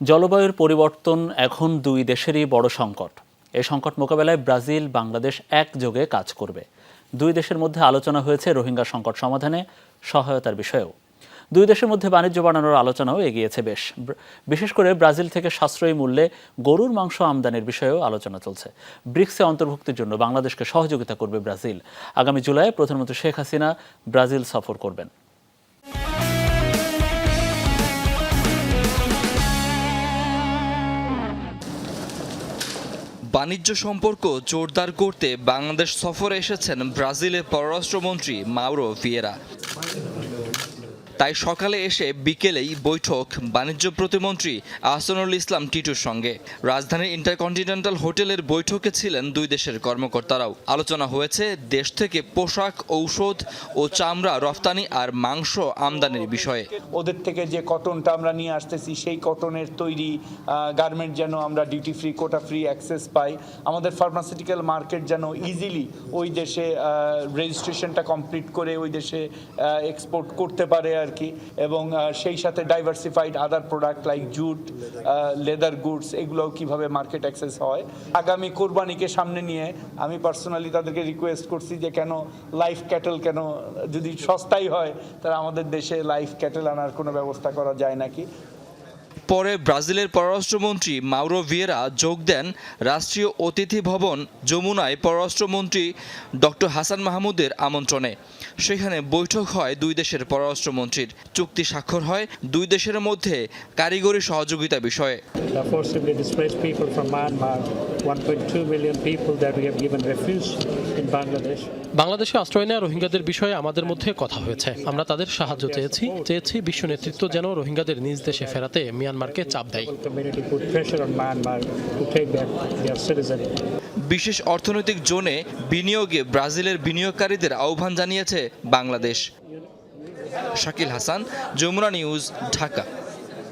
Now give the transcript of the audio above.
জলবায়ুর পরিবর্তন এখন দুই দেশেরই বড় সংকট। এই সংকট মোকাবেলায় ব্রাজিল, বাংলাদেশ একযোগে কাজ করবে। দুই দেশের মধ্যে আলোচনা হয়েছে রোহিঙ্গা সংকট সমাধানে সহায়তার বিষয়েও। দুই দেশের মধ্যে বাণিজ্য বাড়ানোর আলোচনাও এগিয়েছে বেশ। বিশেষ করে ব্রাজিল থেকে সাশ্রয়ী মূল্যে গরুর মাংস আমদানির বিষয়েও আলোচনা চলছে। ব্রিক্সে অন্তর্ভুক্তির জন্য বাংলাদেশকে সহযোগিতা করবে ব্রাজিল। আগামী জুলাইয়ে প্রধানমন্ত্রী শেখ হাসিনা ব্রাজিল সফর করবেন। বাণিজ্য সম্পর্ক জোরদার করতে বাংলাদেশ সফরে এসেছেন ব্রাজিলের পররাষ্ট্রমন্ত্রী মাউরো ভিয়েরা। তাই সকালে এসে বিকেলেই বৈঠক বাণিজ্য প্রতিমন্ত্রী আহসানুল ইসলাম টিটুর সঙ্গে। রাজধানীর ইন্টারকন্টিনেন্টাল হোটেলের বৈঠকে ছিলেন দুই দেশের কর্মকর্তারাও। আলোচনা হয়েছে দেশ থেকে পোশাক, ঔষধ ও চামড়া, রফতানি আর মাংস আমদানির বিষয়ে। ওদের থেকে যে কটনটা আমরা নিয়ে আসতেছি, সেই কটনের তৈরি গার্মেন্ট যেন আমরা duty free quota free access পাই। আমাদের ফার্মাসিউটিক্যাল মার্কেট যেন ইজিলি ওই দেশে রেজিস্ট্রেশনটা কমপ্লিট করে ওই দেশে এক্সপোর্ট করতে পারে আর কি এবং সেই সাথে diversified other product like jute leather goods এগুলোও কীভাবে মার্কেট অ্যাক্সেস হয়। আগামী কোরবানিকে সামনে নিয়ে আমি পার্সোনালি তাদেরকে রিকোয়েস্ট করছি যে কেন লাইফ ক্যাটেল কেন, যদি সস্তাই হয়, তাহলে আমাদের দেশে লাইফ ক্যাটেল আনার কোনো ব্যবস্থা করা যায় নাকি? পরে ব্রাজিলের পররাষ্ট্রমন্ত্রী মাউরো ভিয়েরা যোগ দেন রাষ্ট্রীয় অতিথি ভবন যমুনায় পররাষ্ট্রমন্ত্রী ডক্টর হাসান মাহমুদের আমন্ত্রণে। সেখানে বৈঠক হয় দুই দেশের পররাষ্ট্রমন্ত্রীর। চুক্তি স্বাক্ষর হয় দুই দেশের মধ্যে কারিগরি সহযোগিতা বিষয়ে। Myanmar, 1.2 million people that we have given refuge in Bangladesh. বাংলাদেশে আশ্রয় নেওয়া রোহিঙ্গাদের বিষয়ে আমাদের মধ্যে কথা হয়েছে। আমরা তাদের সাহায্য চেয়েছি চেয়েছি বিশ্ব নেতৃত্ব যেন রোহিঙ্গাদের নিজ দেশে ফেরাতে মিয়ানমারকে চাপ দেয়. বিশেষ অর্থনৈতিক জোনে বিনিয়োগে ব্রাজিলের বিনিয়োগকারীদের আহ্বান জানিয়েছে বাংলাদেশ। শাকিল হাসান, যমুনা নিউজ, ঢাকা।